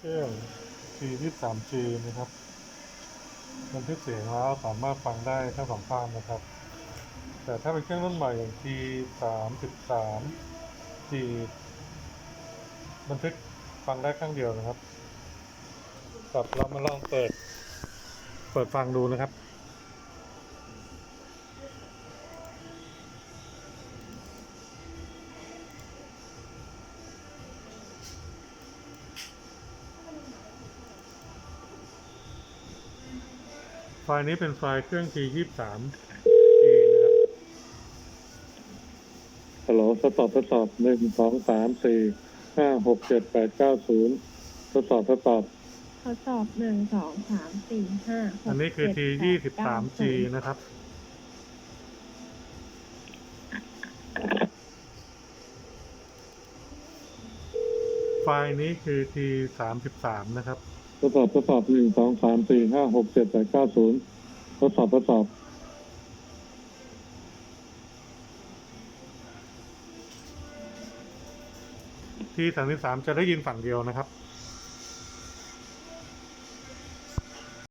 เครื่อง T 2 3 G นะครับบันทึกเสียงแล้วสามารถฟังได้ทั้งสองข้างนะครับ แต่ถ้าเป็นเครื่องรุ่นใหม่อย่าง T3.34 บันทึกฟังได้ข้างเดียวนะครับกับเรามาลองเปิด เปิดฟังดูนะครับ ฟล์นี้เป็นไฟล์เครื่อง T ยี่สาม G นะครับฮัลโหลทดสอบทดสอบหนึ่งสองสามสี่ห้าหกเจ็ดแปดเก้าศูนย์ทดสอบทดสอบทดสอบหนึ่งสองสามสี่ห้าหกอันนี้คือ T เจ็ดแปดยี่สิบสาม G เก้ศูนย์นะครับ ไฟล์นี้คือ T สามสิบสามนะครับ ทดสอบทดสอบหนึ่งสองสามสี่ห้าหกเจ็ดแปดเก้าศูนย์ทดสอบทดสอบที่สามสิบสามจะได้ยินฝั่งเดียวนะครับ